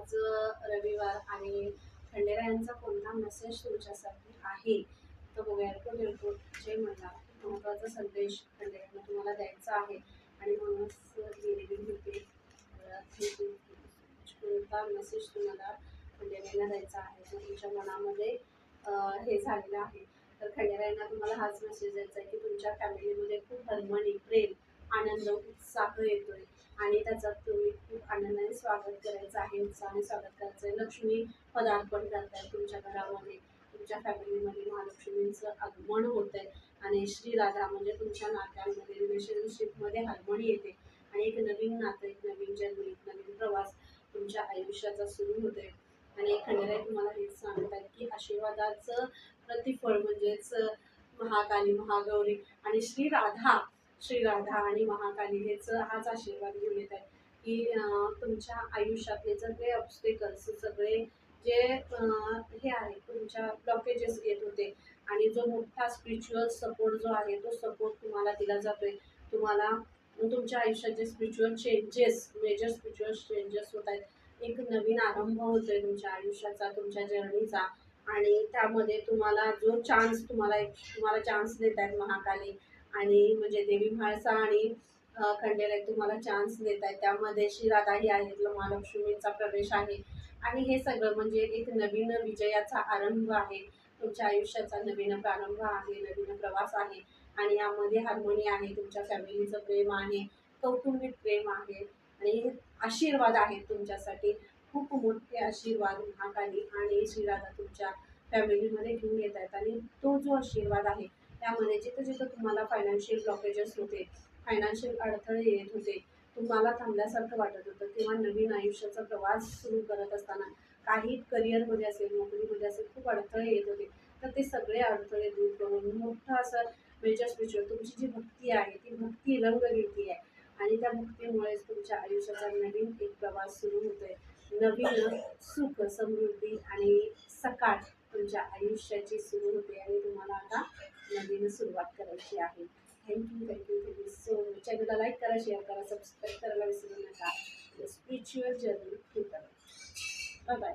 आज रविवार आणि खंडेरायांचा कोणता मेसेज तुमच्यासाठी आहे? तो बघूया तो एअरपोर्ट जे मला महत्त्वाचा संदेश खंडेरायांना तुम्हाला द्यायचा आहे. आणि म्हणूनच गेलेली होते. कोणता मेसेज तुम्हाला खंडेरायांना द्यायचा आहे? तर तुमच्या मनामध्ये हे झालेलं आहे. तर खंडेरायांना तुम्हाला हाच मेसेज द्यायचा आहे की तुमच्या फॅमिलीमध्ये खूप हरमणी प्रेम आनंद उत्साह येतोय. आणि त्याचा तुम्ही खूप स्वागत करायचं आहे. उत्साहाने स्वागत करायचं आहे. लक्ष्मी पदार्पण करतायत तुमच्या घरामध्ये. तुमच्या फॅमिलीमध्ये महालक्ष्मींचं आगमन होत आहे आणि श्री राधा म्हणजे तुमच्या नात्यांमध्ये रिलेशनशिपमध्ये हार्मोनी येते. आणि एक नवीन नातं एक नवीन जन्म एक नवीन प्रवास तुमच्या आयुष्याचा सुरू होते आणि खंडेराय तुम्हाला हेच सांगत आहेत की आशीर्वादाचं प्रतिफळ म्हणजेच महाकाली महागौरी आणि श्री राधा श्री राधा आणि महाकाली हेच हाच आशीर्वाद घेऊन येत आहे की तुमच्या आयुष्यातले सगळे ऑब्स्टेकल्स सगळे जे हे आहे तुमच्या ब्लॉकेजेस येत होते. आणि जो मोठा स्पिरिच्युअल सपोर्ट जो आहे तो सपोर्ट तुम्हाला दिला जातोय. तुम्हाला तुमच्या आयुष्यात जे spiritual changes major spiritual changes होत आहेत. एक नवीन आरंभ होतोय तुमच्या आयुष्याचा तुमच्या जर्नीचा आणि त्यामध्ये तुम्हाला जो चान्स तुम्हाला एक तुम्हाला चान्स देत आहेत महाकाली. आणि म्हणजे देवी म्हाळसा आणि अ, तुम्हाला चान्स देत आहेत त्यामध्ये श्री आहेत महालक्ष्मीचा प्रवेश आहे. आणि हे सगळं म्हणजे एक नवीन विजयाचा आरंभ आहे. तुमच्या आयुष्याचा नवीन प्रारंभ आहे नवीन प्रवास आहे. आणि यामध्ये हार्मोनी आहे तुमच्या फॅमिलीचं प्रेम आहे कौटुंबिक प्रेम आहे. आणि आशीर्वाद आहेत तुमच्यासाठी. खूप मोठे आशीर्वाद महाकाली आणि श्रीराधा तुमच्या फॅमिलीमध्ये घेऊन येत आहेत. आणि तो जो आशीर्वाद आहे त्यामध्ये जिथं जिथं तुम्हाला फायनान्शियल ब्लॉकेजेस होते फायनान्शियल अडथळे येत होते तुम्हाला थांबल्यासारखं वाटत होतं किंवा नवीन आयुष्याचा प्रवास सुरू करत असताना काही करिअरमध्ये असेल नोकरीमध्ये असेल खूप अडथळे येत होते. तर ते सगळे अडथळे दूर करून मोठं असं मेजर स्पिरिच्युअल तुमची जी भक्ती आहे ती भक्ती रंग घेते आहे. आणि त्या भक्तीमुळेच तुमच्या आयुष्याचा नवीन एक प्रवास सुरू होतोय. नवीन सुख समृद्धी आणि सकाळ तुमच्या आयुष्याची सुरू होते आणि तुम्हाला आता नवीन सुरुवात करायची आहे. Thank you thank you thank you so much चॅनलला लाईक करा शेअर करा सबस्क्राईब करायला विसरू नका. स्पिरिच्युअल जर्नी करा बाय बाय